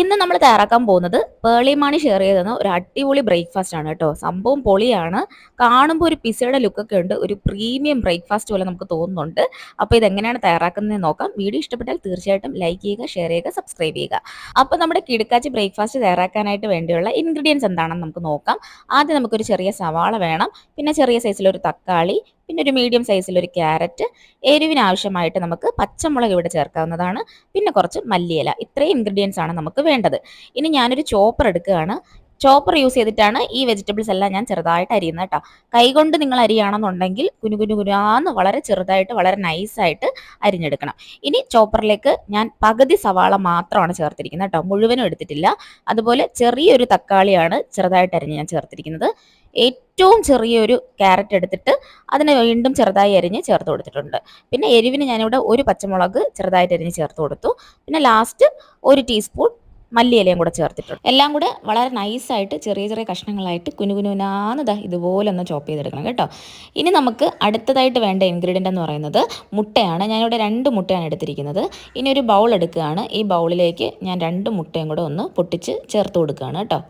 ഇന്ന് നമ്മൾ തയ്യാറാക്കാൻ പോകുന്നത് പേളിമാണി ഷെയർ ചെയ്തെന്ന ഒരു അടിപൊളി ബ്രേക്ക്ഫാസ്റ്റ് ആണ് കേട്ടോ. സംഭവം പൊളിയാണ്. കാണുമ്പോൾ ഒരു പിസയുടെ ലുക്കൊക്കെ ഉണ്ട്. ഒരു പ്രീമിയം ബ്രേക്ക്ഫാസ്റ്റ് പോലെ നമുക്ക് തോന്നുന്നുണ്ട്. അപ്പോൾ ഇതെങ്ങനെയാണ് തയ്യാറാക്കുന്നത് നോക്കാം. വീഡിയോ ഇഷ്ടപ്പെട്ടാൽ തീർച്ചയായിട്ടും ലൈക്ക് ചെയ്യുക ഷെയർ ചെയ്യുക സബ്സ്ക്രൈബ് ചെയ്യുക. അപ്പോൾ നമ്മുടെ കിടക്കാച്ചി ബ്രേക്ക്ഫാസ്റ്റ് തയ്യാറാക്കാനായിട്ട് വേണ്ടിയുള്ള ഇൻഗ്രീഡിയൻസ് എന്താണെന്ന് നമുക്ക് നോക്കാം. ആദ്യം നമുക്കൊരു ചെറിയ സവാള വേണം. പിന്നെ ചെറിയ സൈസിലൊരു തക്കാളി പിന്നെ ഒരു മീഡിയം സൈസിലൊരു ക്യാരറ്റ് എരിവിന് ആവശ്യമായിട്ട് നമുക്ക് പച്ചമുളക് ഇവിടെ ചേർക്കാവുന്നതാണ്. പിന്നെ കുറച്ച് മല്ലിയില ഇത്രയും ഇൻഗ്രീഡിയൻസ് ആണ് നമുക്ക് വേണ്ടത്. ഇനി ഞാനൊരു ചോപ്പർ എടുക്കുകയാണ്. ചോപ്പർ യൂസ് ചെയ്തിട്ടാണ് ഈ വെജിറ്റബിൾസ് എല്ലാം ഞാൻ ചെറുതായിട്ട് അരിയുന്നത് കേട്ടോ കൈകൊണ്ട് നിങ്ങൾ അരിയാണെന്നുണ്ടെങ്കിൽ കുനു കുനു കുനാന്ന് വളരെ ചെറുതായിട്ട് വളരെ നൈസായിട്ട് അരിഞ്ഞെടുക്കണം. ഇനി ചോപ്പറിലേക്ക് ഞാൻ പകുതി സവാള മാത്രമാണ് ചേർത്തിരിക്കുന്നത് കേട്ടോ മുഴുവനും എടുത്തിട്ടില്ല. അതുപോലെ ചെറിയൊരു തക്കാളിയാണ് ചെറുതായിട്ട് അരിഞ്ഞ് ഞാൻ ചേർത്തിരിക്കുന്നത്. ഏറ്റവും ചെറിയൊരു ക്യാരറ്റ് എടുത്തിട്ട് അതിനെ വീണ്ടും ചെറുതായി അരിഞ്ഞ് ചേർത്ത് കൊടുത്തിട്ടുണ്ട്. പിന്നെ എരിവിന് ഞാനിവിടെ ഒരു പച്ചമുളക് ചെറുതായിട്ട് അരിഞ്ഞ് ചേർത്ത് കൊടുത്തു. പിന്നെ ലാസ്റ്റ് ഒരു ടീസ്പൂൺ മല്ലിയിലയും കൂടെ ചേർത്തിട്ടുണ്ട്. എല്ലാം കൂടെ വളരെ നൈസായിട്ട് ചെറിയ ചെറിയ കഷ്ണങ്ങളായിട്ട് കുനുകുനുനാന്നത് ഇതുപോലെ ഒന്ന് ചോപ്പ് ചെയ്തെടുക്കണം കേട്ടോ. ഇനി നമുക്ക് അടുത്തതായിട്ട് വേണ്ട ഇൻഗ്രീഡിയന്റ് എന്ന് പറയുന്നത് മുട്ടയാണ്. ഞാനിവിടെ രണ്ട് മുട്ടയാണ് എടുത്തിരിക്കുന്നത്. ഇനി ഒരു ബൗൾ എടുക്കുകയാണ്. ഈ ബൗളിലേക്ക് ഞാൻ രണ്ട് മുട്ടയും കൂടെ ഒന്ന് പൊട്ടിച്ച് ചേർത്ത് കൊടുക്കുകയാണ് കേട്ടോ.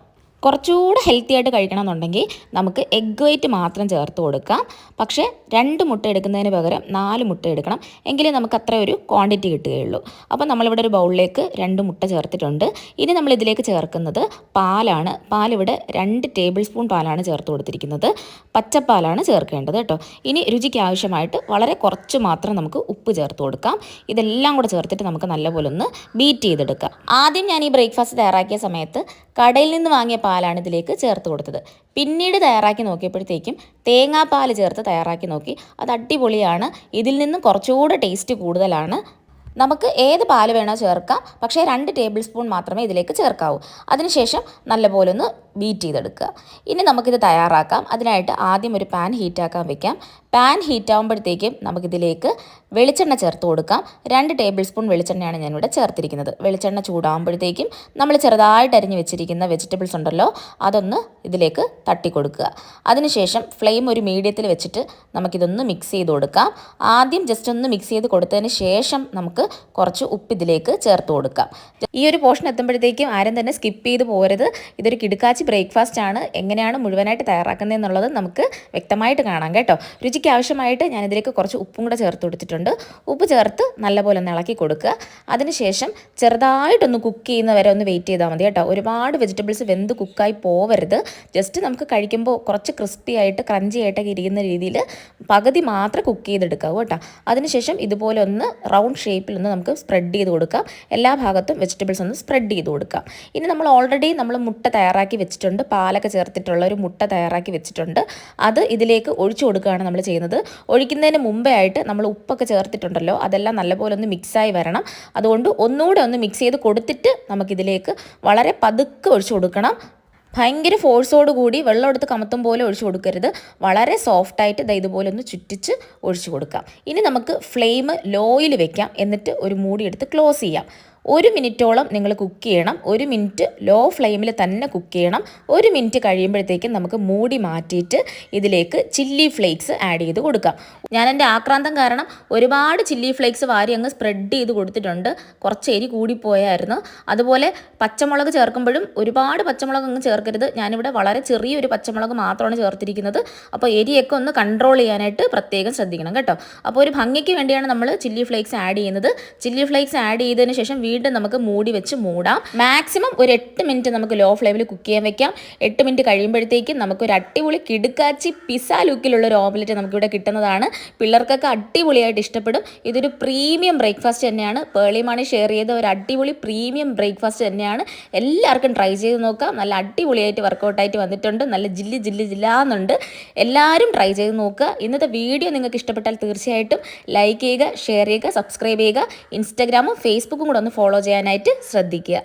കുറച്ചുകൂടെ ഹെൽത്തി ആയിട്ട് കഴിക്കണം എന്നുണ്ടെങ്കിൽ നമുക്ക് എഗ് വൈറ്റ് മാത്രം ചേർത്ത് കൊടുക്കാം. പക്ഷേ രണ്ട് മുട്ട എടുക്കുന്നതിന് പകരം നാല് മുട്ട എടുക്കണം. എങ്കിലേ നമുക്ക് അത്ര ഒരു ക്വാണ്ടിറ്റി കിട്ടുകയുള്ളൂ. അപ്പോൾ നമ്മളിവിടെ ഒരു ബൗളിലേക്ക് രണ്ട് മുട്ട ചേർത്തിട്ടുണ്ട്. ഇനി നമ്മൾ ഇതിലേക്ക് ചേർക്കുന്നത് പാലാണ്. പാലിവിടെ രണ്ട് ടേബിൾ സ്പൂൺ പാലാണ് ചേർത്ത് കൊടുത്തിരിക്കുന്നത്. പച്ചപ്പാലാണ് ചേർക്കേണ്ടത് കേട്ടോ. ഇനി രുചിക്ക് ആവശ്യമായിട്ട് വളരെ കുറച്ച് മാത്രം നമുക്ക് ഉപ്പ് ചേർത്ത് കൊടുക്കാം. ഇതെല്ലാം കൂടെ ചേർത്തിട്ട് നമുക്ക് നല്ലപോലെ ഒന്ന് ബീറ്റ് ചെയ്തെടുക്കാം. ആദ്യം ഞാൻ ഈ ബ്രേക്ക്ഫാസ്റ്റ് തയ്യാറാക്കിയ സമയത്ത് കടയിൽ നിന്ന് വാങ്ങിയ പാലാണ് ഇതിലേക്ക് ചേർത്ത് കൊടുത്തത്. പിന്നീട് തയ്യാറാക്കി നോക്കിയപ്പോഴത്തേക്കും തേങ്ങാപ്പാൽ ചേർത്ത് തയ്യാറാക്കി നോക്കി. അത് അടിപൊളിയാണ്. ഇതിൽ നിന്നും കുറച്ചുകൂടെ ടേസ്റ്റ് കൂടുതലാണ്. നമുക്ക് ഏത് പാൽ വേണോ ചേർക്കാം. പക്ഷേ രണ്ട് ടേബിൾ സ്പൂൺ മാത്രമേ ഇതിലേക്ക് ചേർക്കാവൂ. അതിനുശേഷം നല്ലപോലെ ഒന്ന് ബീറ്റ് ചെയ്തെടുക്കുക. ഇനി നമുക്കിത് തയ്യാറാക്കാം. അതിനായിട്ട് ആദ്യം ഒരു പാൻ ഹീറ്റാക്കാൻ വെക്കാം. പാൻ ഹീറ്റ് ആകുമ്പോഴത്തേക്കും നമുക്കിതിലേക്ക് വെളിച്ചെണ്ണ ചേർത്ത് കൊടുക്കാം. രണ്ട് ടേബിൾ സ്പൂൺ വെളിച്ചെണ്ണയാണ് ഞാനിവിടെ ചേർത്തിരിക്കുന്നത്. വെളിച്ചെണ്ണ ചൂടാകുമ്പോഴത്തേക്കും നമ്മൾ ചെറുതായിട്ട് അരിഞ്ഞ് വെച്ചിരിക്കുന്ന വെജിറ്റബിൾസ് ഉണ്ടല്ലോ അതൊന്ന് ഇതിലേക്ക് തട്ടി കൊടുക്കുക. അതിനുശേഷം ഫ്ലെയിം ഒരു മീഡിയത്തിൽ വെച്ചിട്ട് നമുക്കിതൊന്ന് മിക്സ് ചെയ്ത് കൊടുക്കാം. ആദ്യം ജസ്റ്റ് ഒന്ന് മിക്സ് ചെയ്ത് കൊടുത്തതിന് ശേഷം നമുക്ക് കുറച്ച് ഉപ്പ് ഇതിലേക്ക് ചേർത്ത് കൊടുക്കാം. ഈ ഒരു പോർഷൻ എത്തുമ്പോഴത്തേക്കും ആരും തന്നെ സ്കിപ്പ് ചെയ്ത് പോരുത് ഇതൊരു കിടുക്കാച്ചി ബ്രേക്ക്ഫാസ്റ്റ് ആണ്. എങ്ങനെയാണ് മുഴുവനായിട്ട് തയ്യാറാക്കുന്നത് എന്നുള്ളത് നമുക്ക് വ്യക്തമായിട്ട് കാണാം കേട്ടോ. രുചിക്ക് ആവശ്യമായിട്ട് ഞാൻ ഇതിലേക്ക് കുറച്ച് ഉപ്പും കൂടെ ചേർത്ത് കൊടുത്തിട്ടുണ്ട്. ഉപ്പ് ചേർത്ത് നല്ലപോലെ ഒന്ന് ഇളക്കി കൊടുക്കുക. അതിനുശേഷം ചെറുതായിട്ടൊന്ന് കുക്ക് ചെയ്യുന്നവരെ ഒന്ന് വെയിറ്റ് ചെയ്താൽ മതി കേട്ടോ. ഒരുപാട് വെജിറ്റബിൾസ് വെന്ത് കുക്കായി പോവരുത്. ജസ്റ്റ് നമുക്ക് കഴിക്കുമ്പോൾ കുറച്ച് ക്രിസ്പി ആയിട്ട് ക്രഞ്ചി ആയിട്ടൊക്കെ ഇരിക്കുന്ന രീതിയിൽ പകുതി മാത്രം കുക്ക് ചെയ്തെടുക്കുക കേട്ടോ. അതിനുശേഷം ഇതുപോലെ ഒന്ന് റൗണ്ട് ഷേപ്പിൽ ഒന്ന് നമുക്ക് സ്പ്രെഡ് ചെയ്ത് കൊടുക്കാം. എല്ലാ ഭാഗത്തും വെജിറ്റബിൾസ് ഒന്ന് സ്പ്രെഡ് ചെയ്ത് കൊടുക്കാം. ഇനി നമ്മൾ ഓൾറെഡി നമ്മൾ മുട്ട തയ്യാറാക്കി വെച്ചിട്ടുണ്ട്. പാലൊക്കെ ചേർത്തിട്ടുള്ള ഒരു മുട്ട തയ്യാറാക്കി വെച്ചിട്ടുണ്ട്. അത് ഇതിലേക്ക് ഒഴിച്ചു കൊടുക്കുകയാണ് നമ്മൾ ഒഴിക്കുന്നതിന് മുമ്പേ ആയിട്ട് നമ്മൾ ഉപ്പൊക്കെ ചേർത്തിട്ടുണ്ടല്ലോ അതെല്ലാം നല്ലപോലെ ഒന്ന് മിക്സായി വരണം. അതുകൊണ്ട് ഒന്നുകൂടെ ഒന്ന് മിക്സ് ചെയ്ത് കൊടുത്തിട്ട് നമുക്കിതിലേക്ക് വളരെ പതുക്കെ ഒഴിച്ചു കൊടുക്കണം. ഭയങ്കര കൂടി വെള്ളം എടുത്ത് കമത്തും പോലെ ഒഴിച്ചു കൊടുക്കരുത്. വളരെ സോഫ്റ്റായിട്ട് ദാ ഇതുപോലെ ഒന്ന് ചുറ്റിച്ച് ഒഴിച്ചു കൊടുക്കാം. ഇനി നമുക്ക് ഫ്ലെയിം ലോയിൽ വെക്കാം. എന്നിട്ട് ഒരു മൂടി എടുത്ത് ക്ലോസ് ചെയ്യാം. ഒരു മിനിറ്റോളം നിങ്ങൾ കുക്ക് ചെയ്യണം. ഒരു മിനിറ്റ് ലോ ഫ്ലെയിമിൽ തന്നെ കുക്ക് ചെയ്യണം. ഒരു മിനിറ്റ് കഴിയുമ്പോഴത്തേക്കും നമുക്ക് മൂടി മാറ്റിയിട്ട് ഇതിലേക്ക് ചില്ലി ഫ്ലേക്സ് ആഡ് ചെയ്ത് കൊടുക്കാം. ഞാൻ എന്റെ ആക്രാന്തം കാരണം ഒരുപാട് ചില്ലി ഫ്ലേക്സ് വാരി അങ്ങ് സ്പ്രെഡ് ചെയ്ത് കൊടുത്തിട്ടുണ്ട്. കുറച്ച് എരി കൂടിപ്പോയായിരുന്നു. അതുപോലെ പച്ചമുളക് ചേർക്കുമ്പോഴും ഒരുപാട് പച്ചമുളക് അങ്ങ് ചേർക്കരുത്. ഞാനിവിടെ വളരെ ചെറിയൊരു പച്ചമുളക് മാത്രമാണ് ചേർത്തിരിക്കുന്നത്. അപ്പോൾ എരിയൊക്കെ ഒന്ന് കൺട്രോൾ ചെയ്യാനായിട്ട് പ്രത്യേകം ശ്രദ്ധിക്കണം കേട്ടോ. അപ്പോൾ ഒരു ഭംഗിക്ക് വേണ്ടിയാണ് നമ്മൾ ചില്ലി ഫ്ലേക്സ് ആഡ് ചെയ്യുന്നത്. ചില്ലി ഫ്ലേക്സ് ആഡ് ചെയ്തതിന് ശേഷം വീണ്ടും നമുക്ക് മൂടി വെച്ച് മൂടാം. മാക്സിമം ഒരു എട്ട് മിനിറ്റ് നമുക്ക് ലോ ഫ്ലെയിമിൽ കുക്ക് ചെയ്യാൻ വെക്കാം. എട്ട് മിനിറ്റ് കഴിയുമ്പോഴത്തേക്കും നമുക്ക് ഒരു അടിപൊളി കിടുക്കാച്ചി പിസ ലുക്കിലുള്ള ഒരു ഓംലെറ്റ് നമുക്കിവിടെ കിട്ടുന്നതാണ്. പിള്ളേർക്കൊക്കെ അടിപൊളിയായിട്ട് ഇഷ്ടപ്പെടും. ഇതൊരു പ്രീമിയം ബ്രേക്ക്ഫാസ്റ്റ് തന്നെയാണ്. പേളിമാണി ഷെയർ ചെയ്ത ഒരു അടിപൊളി പ്രീമിയം ബ്രേക്ക്ഫാസ്റ്റ് തന്നെയാണ്. എല്ലാവർക്കും ട്രൈ ചെയ്ത് നോക്കാം. നല്ല അടിപൊളിയായിട്ട് വർക്കൗട്ടായിട്ട് വന്നിട്ടുണ്ട്. നല്ല ജില്ലി ജില്ലി ജില്ലാന്നുണ്ട്. എല്ലാവരും ട്രൈ ചെയ്ത് നോക്കുക. ഇന്നത്തെ വീഡിയോ നിങ്ങൾക്ക് ഇഷ്ടപ്പെട്ടാൽ തീർച്ചയായിട്ടും ലൈക്ക് ചെയ്യുക ഷെയർ ചെയ്യുക സബ്സ്ക്രൈബ് ചെയ്യുക. ഇൻസ്റ്റാഗ്രാമും ഫേസ്ബുക്കും കൂടെ ഒന്ന് ഫോളോ ചെയ്യാനായിട്ട് ശ്രദ്ധിക്കുക.